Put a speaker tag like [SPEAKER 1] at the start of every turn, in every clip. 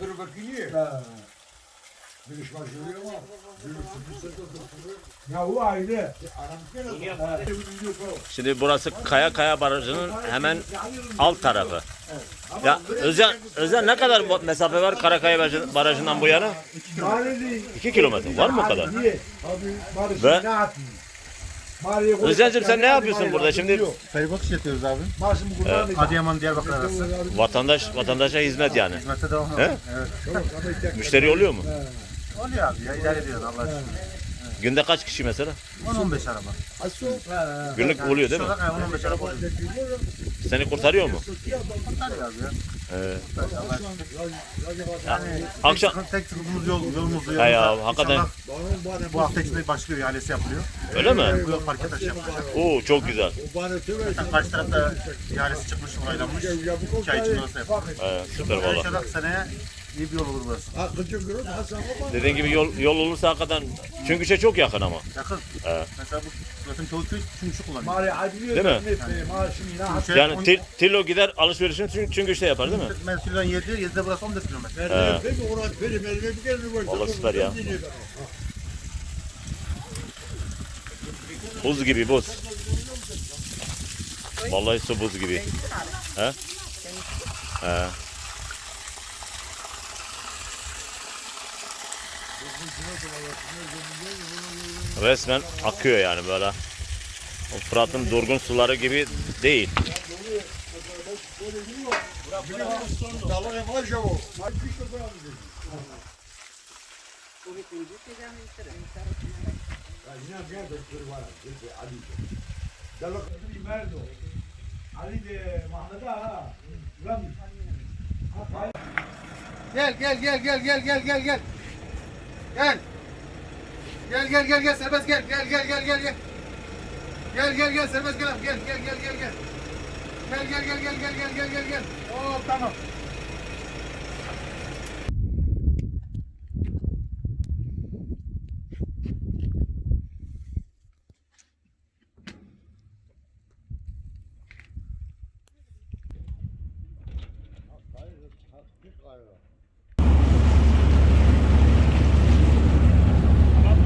[SPEAKER 1] Dur bakayım.
[SPEAKER 2] Ha.
[SPEAKER 1] İş başlıyor ama.
[SPEAKER 2] Ya o ayrı.
[SPEAKER 3] Şimdi burası Kaya Kaya Barajı'nın hemen alt tarafı. Ya özel özel ne kadar bu mesafe var Karakaya Barajı- Barajı'ndan bu yana?
[SPEAKER 2] Mahalleli.
[SPEAKER 3] 2 kilometre var mı o kadar?
[SPEAKER 2] Niye? Abi Barış
[SPEAKER 3] Ve-
[SPEAKER 2] ne yapayım?
[SPEAKER 3] Özelcim sen ne yapıyorsun burada? Şimdi
[SPEAKER 2] Yok.
[SPEAKER 4] Feribot işletiyoruz abi.
[SPEAKER 2] Kullanmayacağım.
[SPEAKER 4] Adıyaman Diyarbakır arası.
[SPEAKER 3] vatandaş vatandaşa hizmet yani.
[SPEAKER 4] Hizmette devam
[SPEAKER 3] He?
[SPEAKER 4] Evet.
[SPEAKER 3] Müşteri oluyor mu?
[SPEAKER 4] Oluyor abi ya idare ediyoruz Allah aşkına.
[SPEAKER 3] Günde kaç kişi mesela?
[SPEAKER 4] 10-15 araba.
[SPEAKER 3] Günlük oluyor değil mi?
[SPEAKER 4] Şurada 10-15 araba oluyor.
[SPEAKER 3] Seni kurtarıyor mu?
[SPEAKER 4] Kurtarıyor abi ya.
[SPEAKER 3] Ee, yani akşam
[SPEAKER 4] Tek, tek sıkıntımız yol, yolumuz.
[SPEAKER 3] Ha ya, hakikaten.
[SPEAKER 4] Bu hafta içinde başlıyor, ihalesi yapılıyor.
[SPEAKER 3] öyle mi?
[SPEAKER 4] Bu yol parke taşı yapılacak.
[SPEAKER 3] Oo çok güzel.
[SPEAKER 4] Zaten karşı tarafta ihalesi çıkmış, onaylanmış. İki ay içinde orası yapılıyor.
[SPEAKER 3] Ee, süper valla.
[SPEAKER 4] İnşallah seneye İyi bir yol olur burası.
[SPEAKER 3] Ha küçük yol Hasan Dediğin gibi yol, yol olursa hakikaten Çünküş'e çok yakın ama.
[SPEAKER 4] Yakın.
[SPEAKER 3] Ee.
[SPEAKER 4] Mesela bu Zaten çoluk çocuk Çünküş'ü kullanıyor.
[SPEAKER 2] Mari adliye
[SPEAKER 3] Değil mi?
[SPEAKER 4] Şey-
[SPEAKER 3] yani, yani. Tillo gider alışverişini çünkü çünkü Çünküş'te yapar değil mi?
[SPEAKER 4] Mersin'den 7, 7'de burası 14 kilometre.
[SPEAKER 3] Mersin'e peki orası benim elime bir gelmiyor. Valla süper ya. Buz gibi buz. Vallahi su buz gibi. He? He. Resmen akıyor yani böyle. O Fırat'ın durgun suları gibi değil.
[SPEAKER 4] Gel gel gel gel gel gel gel gel. Gel. Gel gel gel gel serbest gel gel gel gel gel gel. Gel gel gel serbest gel gel gel gel gel gel. Gel gel gel gel gel gel gel gel gel. Oo tamam.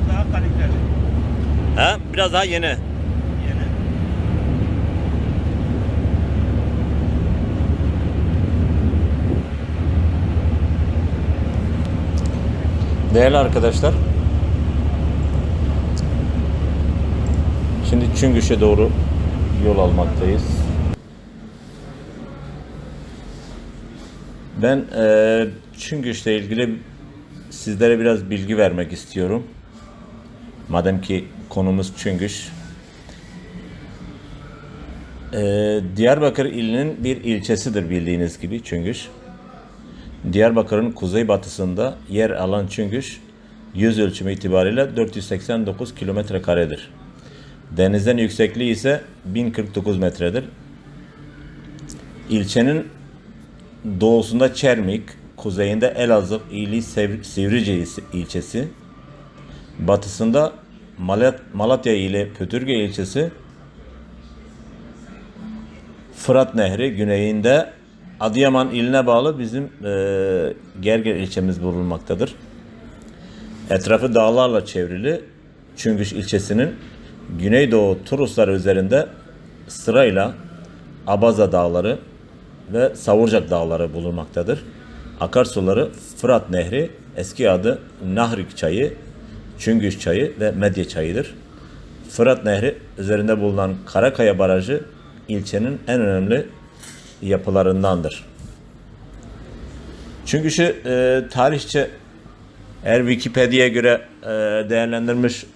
[SPEAKER 5] daha kaliteli.
[SPEAKER 3] He? Biraz daha yeni.
[SPEAKER 5] Yeni.
[SPEAKER 3] Değerli arkadaşlar. Şimdi Çüngüş'e doğru yol almaktayız. Ben eee Çüngüş'le ilgili sizlere biraz bilgi vermek istiyorum. Madem ki konumuz Çüngüş. Eee, Diyarbakır ilinin bir ilçesidir bildiğiniz gibi Çüngüş. Diyarbakır'ın kuzeybatısında yer alan Çüngüş, yüz ölçümü itibariyle 489 kilometre karedir. Denizden yüksekliği ise 1049 metredir. İlçenin doğusunda Çermik, kuzeyinde Elazığ ili Sivrice ilçesi, batısında Malatya ile Pötürge ilçesi, Fırat Nehri güneyinde Adıyaman iline bağlı bizim eee Gerger ilçemiz bulunmaktadır. Etrafı dağlarla çevrili Çüngüş ilçesinin güneydoğu Turuslar üzerinde sırayla Abaza Dağları ve Savurcak Dağları bulunmaktadır. Akarsuları Fırat Nehri, eski adı Nahrik Çayı, Çüngüş Çayı ve Medye Çayı'dır. Fırat Nehri üzerinde bulunan Karakaya Barajı ilçenin en önemli yapılarındandır. Çünkü şu e, tarihçe eğer Wikipedia'ya göre e, değerlendirmiş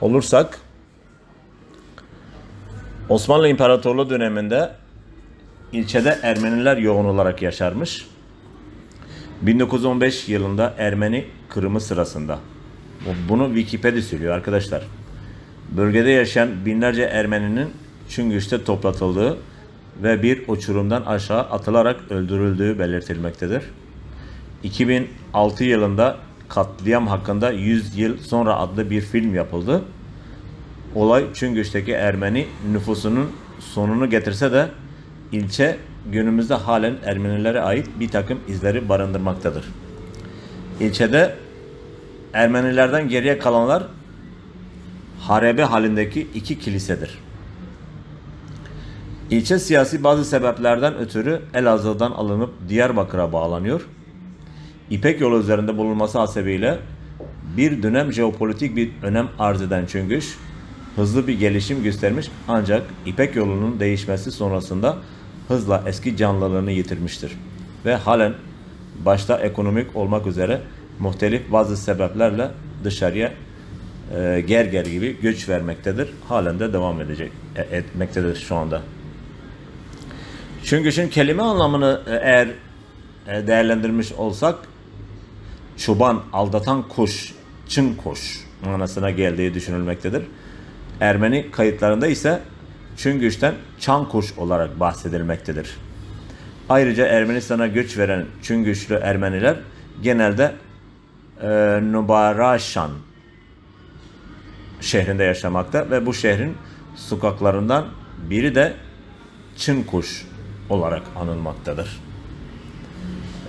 [SPEAKER 3] olursak Osmanlı İmparatorluğu döneminde ilçede Ermeniler yoğun olarak yaşarmış. 1915 yılında Ermeni kırımı sırasında. Bu- Bunu Wikipedia söylüyor arkadaşlar. Bölgede yaşayan binlerce Ermeninin Çüngüş'te toplatıldığı ve bir uçurumdan aşağı atılarak öldürüldüğü belirtilmektedir. 2006 yılında katliam hakkında 100 yıl sonra adlı bir film yapıldı. Olay Çüngüş'teki Ermeni nüfusunun sonunu getirse de ilçe günümüzde halen Ermenilere ait bir takım izleri barındırmaktadır. İlçede Ermenilerden geriye kalanlar harebe halindeki iki kilisedir. İlçe siyasi bazı sebeplerden ötürü Elazığ'dan alınıp Diyarbakır'a bağlanıyor. İpek yolu üzerinde bulunması hasebiyle bir dönem jeopolitik bir önem arz eden Çüngüş hızlı bir gelişim göstermiş ancak İpek yolunun değişmesi sonrasında hızla eski canlılığını yitirmiştir. Ve halen başta ekonomik olmak üzere muhtelif bazı sebeplerle dışarıya e, gerger gibi göç vermektedir. Halen de devam edecek e, etmektedir şu anda. Çüngüş'ün kelime anlamını e, eğer e, değerlendirmiş olsak çoban, aldatan kuş, çın kuş manasına geldiği düşünülmektedir. Ermeni kayıtlarında ise Çüngüş'ten çan kuş olarak bahsedilmektedir. Ayrıca Ermenistan'a göç veren Çüngüşlü Ermeniler genelde e, Nubaraşan şehrinde yaşamakta ve bu şehrin sokaklarından biri de Çın kuş olarak anılmaktadır.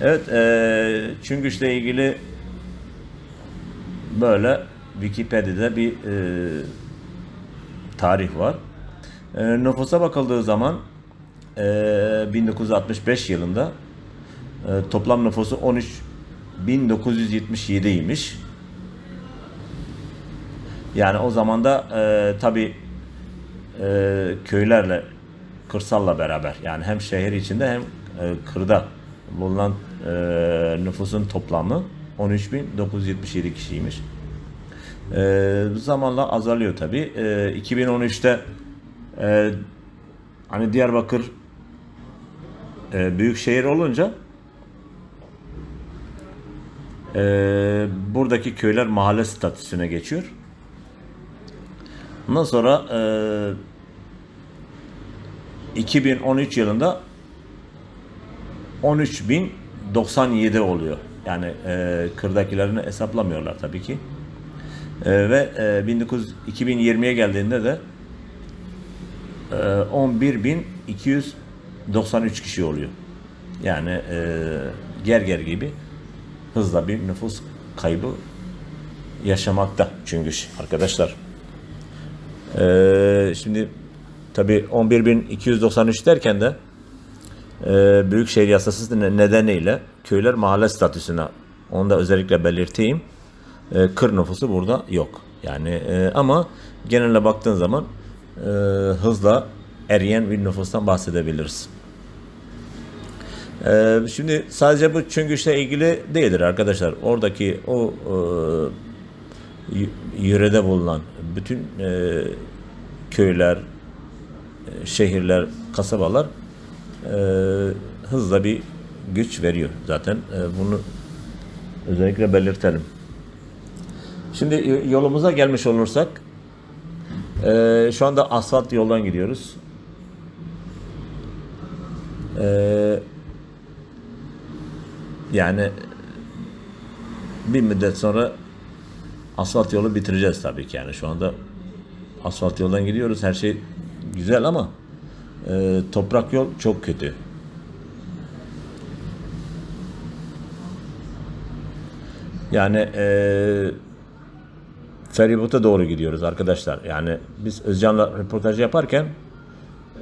[SPEAKER 3] Evet, e, Çüngüş'le ilgili böyle Wikipedia'da bir e, tarih var. E, nüfusa bakıldığı zaman e, 1965 yılında e, toplam nüfusu 13 1977'ymiş. Yani o zaman da e, tabi e, köylerle kırsalla beraber yani hem şehir içinde hem e, kırda bulunan e, nüfusun toplamı 13.977 kişiymiş. E, zamanla azalıyor tabi. E, 2013'te e, hani Diyarbakır e, büyük şehir olunca e, buradaki köyler mahalle statüsüne geçiyor. Ondan sonra e, 2013 yılında 13.097 oluyor. Yani e, kırdakilerini hesaplamıyorlar tabii ki. E, ve e, 19 2020'ye geldiğinde de e, 11.293 kişi oluyor. Yani e, gerger gibi hızla bir nüfus kaybı yaşamakta çünkü arkadaşlar. Ee, şimdi tabi 11.293 derken de e, Büyükşehir Yasası ne- nedeniyle köyler mahalle statüsüne onu da özellikle belirteyim. E, kır nüfusu burada yok. Yani e, ama genelde baktığın zaman e, hızla eriyen bir nüfustan bahsedebiliriz. Ee, şimdi sadece bu Çüngüş'le ilgili değildir arkadaşlar. Oradaki o e, yörede bulunan bütün e, köyler, e, şehirler, kasabalar e, hızla bir güç veriyor zaten. E, bunu özellikle belirtelim. Şimdi yolumuza gelmiş olursak e, şu anda asfalt yoldan gidiyoruz. Eee yani bir müddet sonra asfalt yolu bitireceğiz tabii ki yani şu anda asfalt yoldan gidiyoruz her şey güzel ama e, toprak yol çok kötü. Yani e, feribota doğru gidiyoruz arkadaşlar. Yani biz Özcan'la röportaj yaparken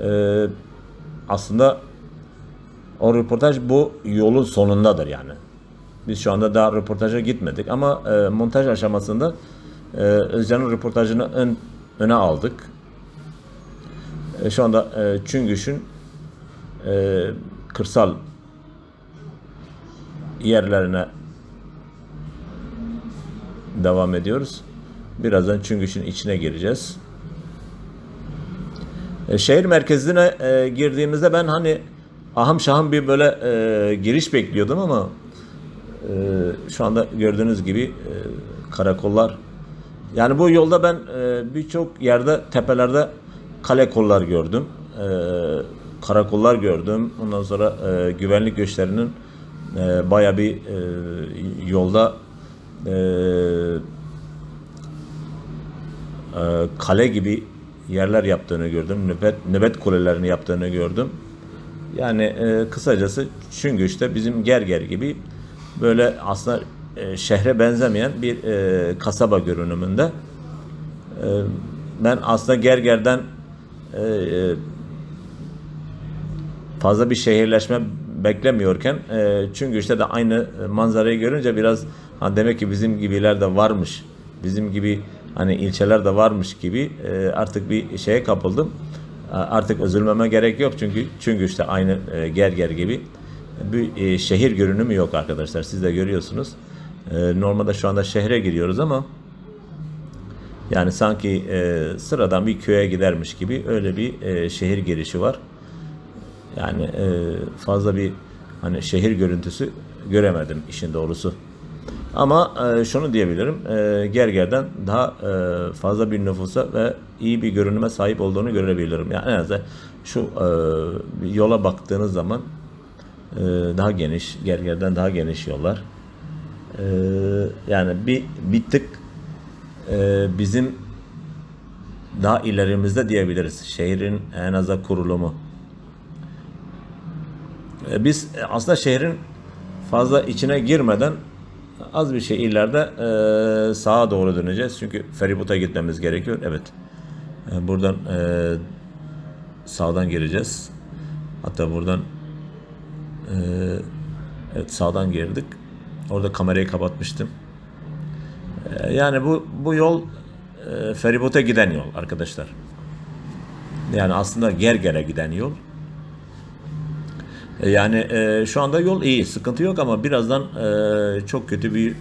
[SPEAKER 3] e, aslında o röportaj bu yolun sonundadır yani. Biz şu anda daha röportaja gitmedik ama e, montaj aşamasında e, Özcan'ın röportajını ön, öne aldık. E, şu anda e, Çüngüş'ün e, kırsal yerlerine devam ediyoruz. Birazdan Çüngüş'ün içine gireceğiz. E, şehir merkezine e, girdiğimizde ben hani ahım şahım bir böyle e, giriş bekliyordum ama e, şu anda gördüğünüz gibi e, karakollar yani bu yolda ben e, birçok yerde tepelerde kale kollar gördüm. E, karakollar gördüm. Ondan sonra e, güvenlik güçlerinin e, baya bir e, yolda e, e, kale gibi yerler yaptığını gördüm. Nöbet, nöbet kulelerini yaptığını gördüm. Yani e, kısacası Çüngüş'te bizim Gerger gibi böyle aslında e, şehre benzemeyen bir e, kasaba görünümünde. E, ben aslında Gerger'den e, e, fazla bir şehirleşme beklemiyorken e, çünkü işte de aynı manzarayı görünce biraz ha demek ki bizim gibiler de varmış. Bizim gibi hani ilçeler de varmış gibi e, artık bir şeye kapıldım. Artık üzülmeme gerek yok çünkü çünkü işte aynı Gerger gibi bir e, şehir görünümü yok arkadaşlar. Siz de görüyorsunuz. E, normalde şu anda şehre giriyoruz ama yani sanki e, sıradan bir köye gidermiş gibi öyle bir şehir girişi var. Yani fazla bir hani şehir görüntüsü göremedim işin doğrusu. Ama e, şunu diyebilirim. E, Gerger'den daha e, fazla bir nüfusa ve iyi bir görünüme sahip olduğunu görebilirim. Yani en azından şu e, yola baktığınız zaman e, daha geniş, Gerger'den daha geniş yollar. E, yani bir bir tık e, bizim daha ilerimizde diyebiliriz. Şehrin en azından kurulumu. E, Biz e, aslında şehrin fazla içine girmeden az bir şey ileride e, sağa doğru döneceğiz. Çünkü feribota gitmemiz gerekiyor. Evet. E, buradan e, sağdan gireceğiz. Hatta buradan e, evet sağdan girdik. Orada kamerayı kapatmıştım. E, yani bu bu yol e, feribota giden yol arkadaşlar. Yani aslında Gerger'e giden yol. E, Yani e, şu anda yol iyi, sıkıntı yok ama birazdan e, çok kötü bir e,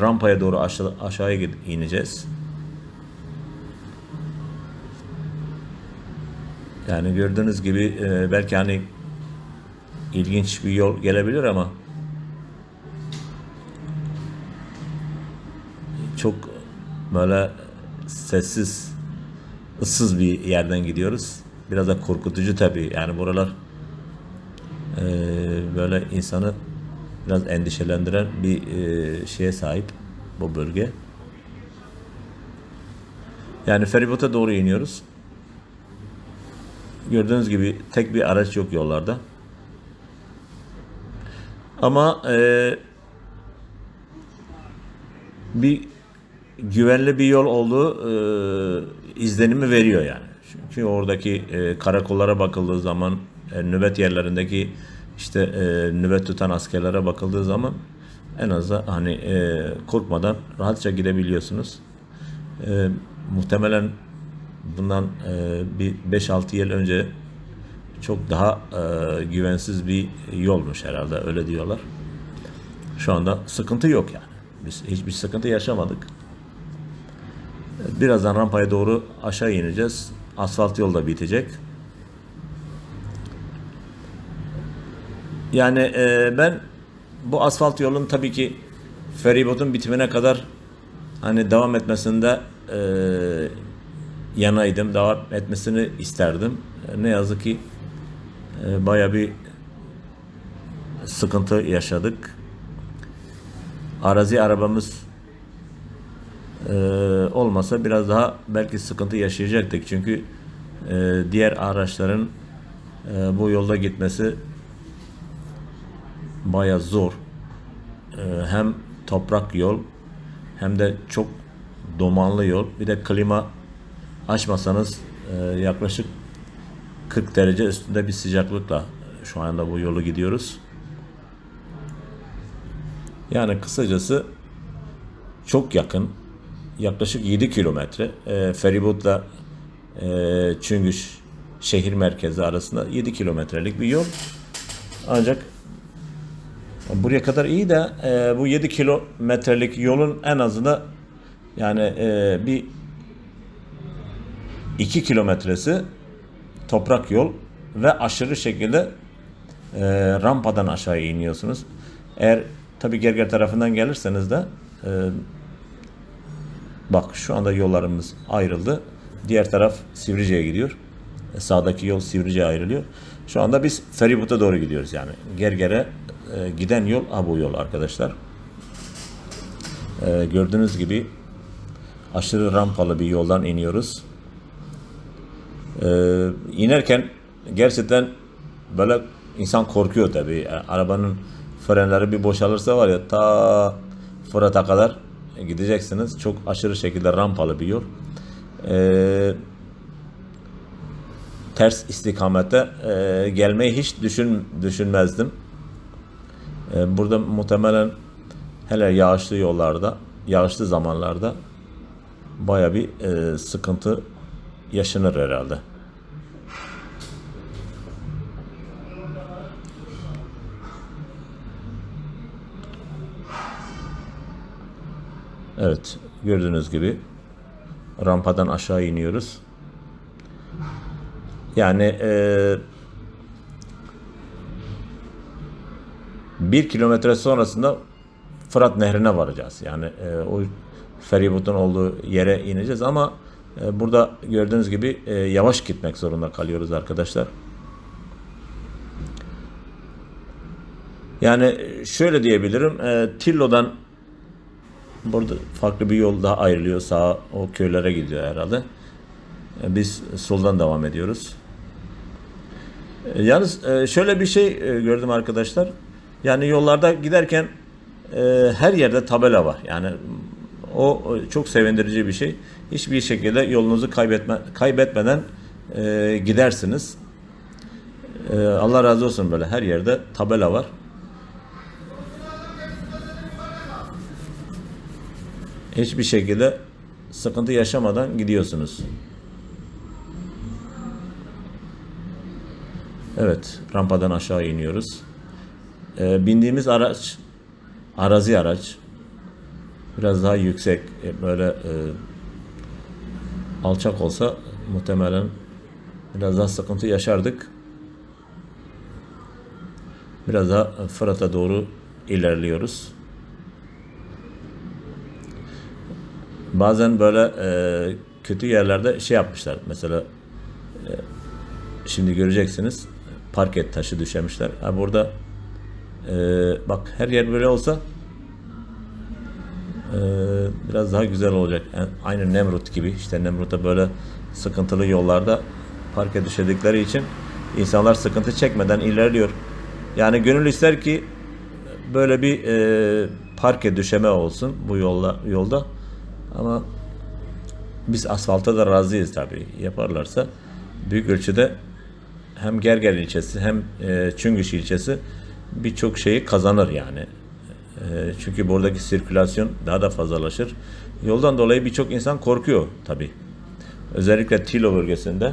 [SPEAKER 3] rampaya doğru aşağı, aşağıya ineceğiz. Yani gördüğünüz gibi e, belki hani ilginç bir yol gelebilir ama çok böyle sessiz, ıssız bir yerden gidiyoruz. Biraz da korkutucu tabii. Yani buralar e, böyle insanı biraz endişelendiren bir e, şeye sahip bu bölge. Yani feribota doğru iniyoruz. Gördüğünüz gibi tek bir araç yok yollarda. Ama e, bir güvenli bir yol olduğu e, izlenimi veriyor yani. Çünkü oradaki e, karakollara bakıldığı zaman e, nöbet yerlerindeki işte e, nöbet tutan askerlere bakıldığı zaman en azından hani e, korkmadan rahatça gidebiliyorsunuz. E, muhtemelen bundan e, bir 5-6 yıl önce çok daha e, güvensiz bir yolmuş herhalde öyle diyorlar. Şu anda sıkıntı yok yani. Biz hiçbir sıkıntı yaşamadık. Birazdan rampaya doğru aşağı ineceğiz. Asfalt yol da bitecek. Yani e, ben bu asfalt yolun tabii ki feribotun bitimine kadar hani devam etmesinde e, yanaydım. Devam etmesini isterdim. Ne yazık ki e, baya bir sıkıntı yaşadık. Arazi arabamız e, olmasa biraz daha belki sıkıntı yaşayacaktık. Çünkü e, diğer araçların e, bu yolda gitmesi baya zor. E, hem toprak yol hem de çok dumanlı yol. Bir de klima açmasanız e, yaklaşık 40 derece üstünde bir sıcaklıkla şu anda bu yolu gidiyoruz. Yani kısacası çok yakın. Yaklaşık 7 kilometre. E, feribotla e, Çüngüş şehir merkezi arasında 7 kilometrelik bir yol. Ancak buraya kadar iyi de e, bu 7 kilometrelik yolun en azında yani e, bir 2 kilometresi toprak yol ve aşırı şekilde e, rampadan aşağı iniyorsunuz. Eğer tabi Gerger tarafından gelirseniz de e, bak şu anda yollarımız ayrıldı. Diğer taraf Sivrice'ye gidiyor. E, sağdaki yol Sivrice'ye ayrılıyor. Şu anda biz feribota doğru gidiyoruz yani. Gerger'e e, giden yol ha bu yol arkadaşlar. E, gördüğünüz gibi aşırı rampalı bir yoldan iniyoruz. Ee, inerken gerçekten böyle insan korkuyor tabii. Yani arabanın frenleri bir boşalırsa var ya ta Fırat'a kadar gideceksiniz. Çok aşırı şekilde rampalı bir yol. Ee, ters istikamete e, gelmeyi hiç düşün düşünmezdim. E, burada muhtemelen hele yağışlı yollarda, yağışlı zamanlarda baya bir e, sıkıntı yaşanır herhalde. Evet, gördüğünüz gibi rampadan aşağı iniyoruz. Yani e, bir kilometre sonrasında Fırat Nehri'ne varacağız. Yani e, o feribotun olduğu yere ineceğiz ama e, burada gördüğünüz gibi e, yavaş gitmek zorunda kalıyoruz arkadaşlar. Yani şöyle diyebilirim. E, Tillo'dan burada farklı bir yol daha ayrılıyor. Sağa o köylere gidiyor herhalde. E, Biz soldan devam ediyoruz. E, Yalnız e, şöyle bir şey e, gördüm arkadaşlar. Yani yollarda giderken e, her yerde tabela var. Yani o çok sevindirici bir şey. Hiçbir şekilde yolunuzu kaybetme, kaybetmeden e, gidersiniz. E, Allah razı olsun böyle her yerde tabela var. Hiçbir şekilde sıkıntı yaşamadan gidiyorsunuz. Evet, rampadan aşağı iniyoruz. Ee, bindiğimiz araç, arazi araç. Biraz daha yüksek, e, böyle e, alçak olsa muhtemelen biraz daha sıkıntı yaşardık. Biraz daha Fırat'a doğru ilerliyoruz. Bazen böyle e, kötü yerlerde şey yapmışlar. Mesela e, şimdi göreceksiniz parket taşı düşemişler. Ha burada e, bak her yer böyle olsa e, biraz daha güzel olacak. Yani aynı Nemrut gibi işte Nemrut'ta böyle sıkıntılı yollarda parke düşedikleri için insanlar sıkıntı çekmeden ilerliyor. Yani gönül ister ki böyle bir e, parke düşeme olsun bu yolla, yolda. Ama biz asfalta da razıyız tabii. Yaparlarsa büyük ölçüde hem Gerger ilçesi hem e, Çüngüş ilçesi birçok şeyi kazanır yani. E, çünkü buradaki sirkülasyon daha da fazlalaşır. Yoldan dolayı birçok insan korkuyor tabii. Özellikle Tilo bölgesinde.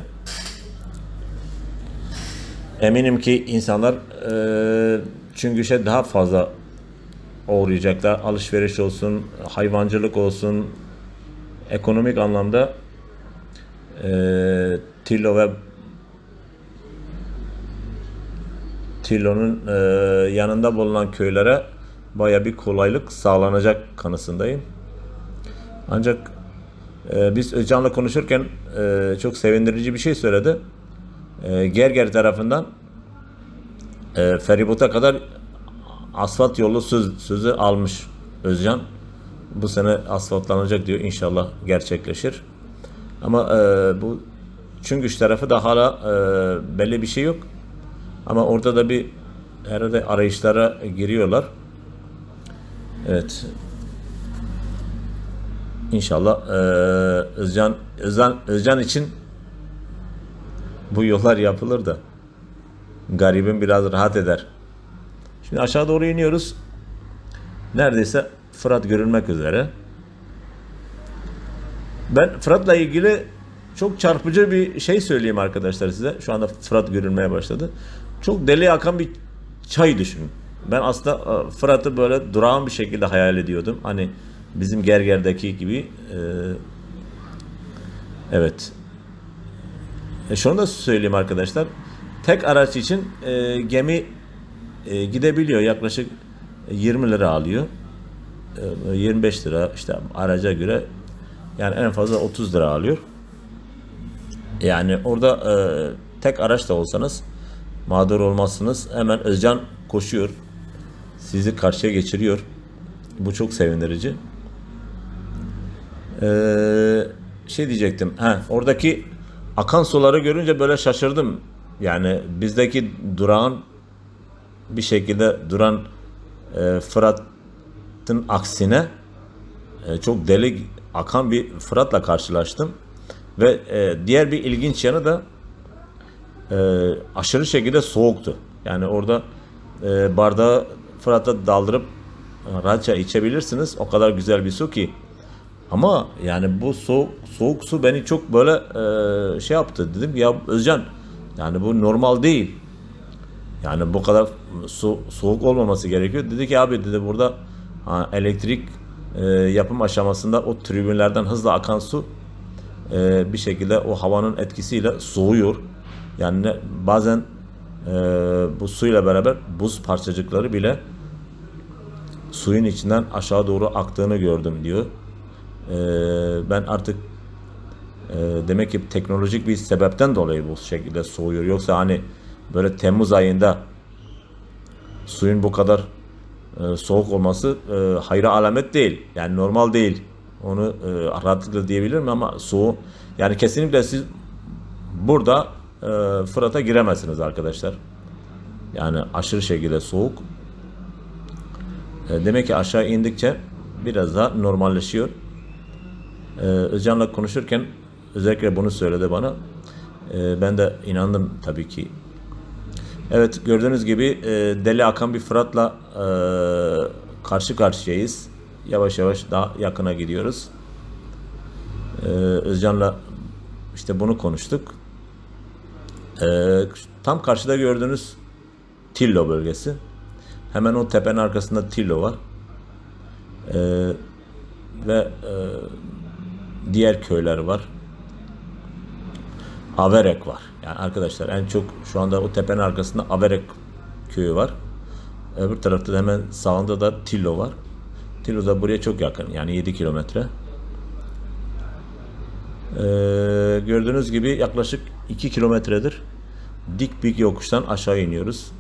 [SPEAKER 3] Eminim ki insanlar e, Çüngüş'e daha fazla uğrayacaklar. Alışveriş olsun, hayvancılık olsun, ekonomik anlamda e, Tillo ve Tillo'nun e, yanında bulunan köylere baya bir kolaylık sağlanacak kanısındayım. Ancak e, biz Özcan'la konuşurken e, çok sevindirici bir şey söyledi. E, Gerger tarafından e, feribota kadar asfalt yolu söz, sözü almış Özcan. Bu sene asfaltlanacak diyor. İnşallah gerçekleşir. Ama e, bu Çüngüş tarafı da hala e, belli bir şey yok. Ama orada da bir herhalde arayışlara giriyorlar. Evet. İnşallah e, Özcan, Özcan, Özcan için bu yollar yapılır da garibim biraz rahat eder. Şimdi aşağı doğru iniyoruz. Neredeyse Fırat görülmek üzere. Ben Fırat'la ilgili çok çarpıcı bir şey söyleyeyim arkadaşlar size. Şu anda Fırat görülmeye başladı. Çok deli akan bir çay düşünün. Ben aslında e, Fırat'ı böyle durağan bir şekilde hayal ediyordum. Hani bizim Gerger'deki gibi. e, evet. E şunu da söyleyeyim arkadaşlar. Tek araç için e, gemi e, gidebiliyor. Yaklaşık 20 lira alıyor. E, 25 lira işte araca göre yani en fazla 30 lira alıyor. Yani orada e, tek araç da olsanız mağdur olmazsınız. Hemen Özcan koşuyor. Sizi karşıya geçiriyor. Bu çok sevindirici. Ee, şey diyecektim. Ha, oradaki akan suları görünce böyle şaşırdım. Yani bizdeki durağın bir şekilde duran e, Fırat'ın aksine e, çok deli akan bir Fırat'la karşılaştım. Ve e, diğer bir ilginç yanı da e, aşırı şekilde soğuktu. Yani orada e, bardağı Fırat'a daldırıp rahatça içebilirsiniz. O kadar güzel bir su ki. Ama yani bu soğuk, soğuk su beni çok böyle e, şey yaptı. Dedim ya Özcan yani bu normal değil. Yani bu kadar su, soğuk olmaması gerekiyor. Dedi ki abi dedi burada ha, elektrik e, yapım aşamasında o tribünlerden hızla akan su e, bir şekilde o havanın etkisiyle soğuyor. Yani ne- bazen e, bu suyla beraber buz parçacıkları bile suyun içinden aşağı doğru aktığını gördüm diyor. E, ben artık e, demek ki teknolojik bir sebepten dolayı bu şekilde soğuyor. Yoksa hani böyle Temmuz ayında suyun bu kadar e, soğuk olması e, hayra alamet değil. Yani normal değil. Onu e, rahatlıkla diyebilirim ama soğuk. Yani kesinlikle siz burada e, Fırat'a giremezsiniz arkadaşlar. Yani aşırı şekilde soğuk. E, demek ki aşağı indikçe biraz daha normalleşiyor. E, Özcan'la konuşurken özellikle bunu söyledi bana. E, ben de inandım tabii ki. Evet gördüğünüz gibi e, deli akan bir Fırat'la e, karşı karşıyayız. Yavaş yavaş daha yakına gidiyoruz. E, Özcan'la işte bunu konuştuk. E, tam karşıda gördüğünüz Tillo bölgesi. Hemen o tepenin arkasında Tillo var. E, ve e, diğer köyler var. Averek var. Yani arkadaşlar en çok şu anda o tepenin arkasında Averek köyü var. Öbür tarafta da hemen sağında da Tillo var. Tillo da buraya çok yakın. Yani 7 kilometre. Ee, gördüğünüz gibi yaklaşık 2 kilometredir dik bir yokuştan aşağı iniyoruz.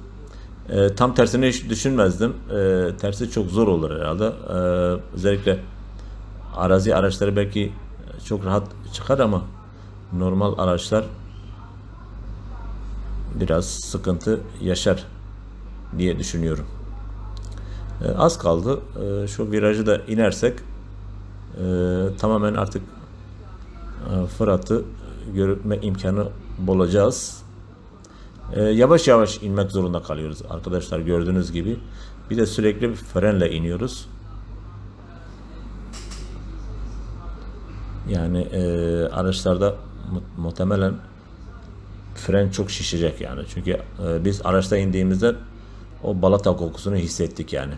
[SPEAKER 3] Ee, tam tersini hiç düşünmezdim. Ee, tersi çok zor olur herhalde. Ee, özellikle arazi araçları belki çok rahat çıkar ama normal araçlar biraz sıkıntı yaşar diye düşünüyorum. Ee, az kaldı. Ee, şu virajı da inersek e, tamamen artık e, Fırat'ı görme imkanı bulacağız. Ee, yavaş yavaş inmek zorunda kalıyoruz arkadaşlar gördüğünüz gibi. Bir de sürekli bir frenle iniyoruz. Yani e, araçlarda mu- muhtemelen fren çok şişecek yani. Çünkü e, biz araçta indiğimizde o balata kokusunu hissettik yani.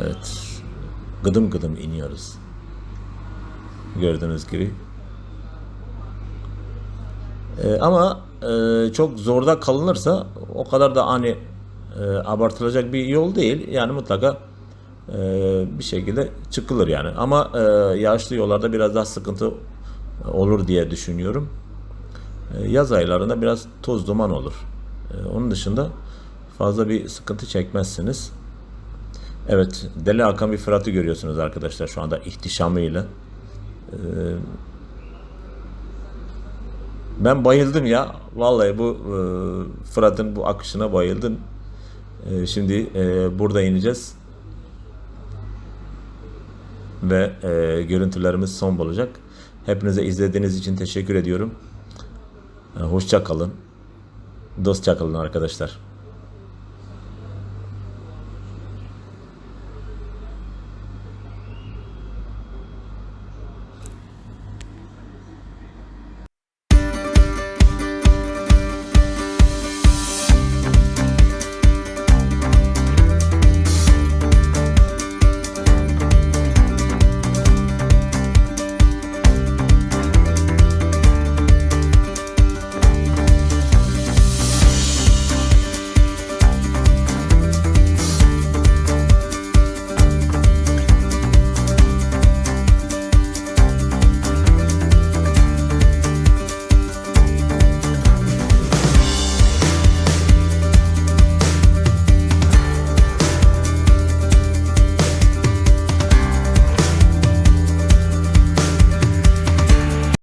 [SPEAKER 3] Evet. Gıdım gıdım iniyoruz. Gördüğünüz gibi. E, ama e, çok zorda kalınırsa o kadar da hani e, abartılacak bir yol değil. Yani mutlaka e, bir şekilde çıkılır yani. Ama e, yağışlı yollarda biraz daha sıkıntı olur diye düşünüyorum. E, yaz aylarında biraz toz duman olur. E, onun dışında fazla bir sıkıntı çekmezsiniz. Evet, deli akan bir Fırat'ı görüyorsunuz arkadaşlar şu anda ihtişamıyla. Ee, ben bayıldım ya. Vallahi bu e, Fırat'ın bu akışına bayıldım. E, şimdi e, burada ineceğiz. Ve e, görüntülerimiz son bulacak. Hepinize izlediğiniz için teşekkür ediyorum. E, hoşça kalın. Dostça kalın arkadaşlar.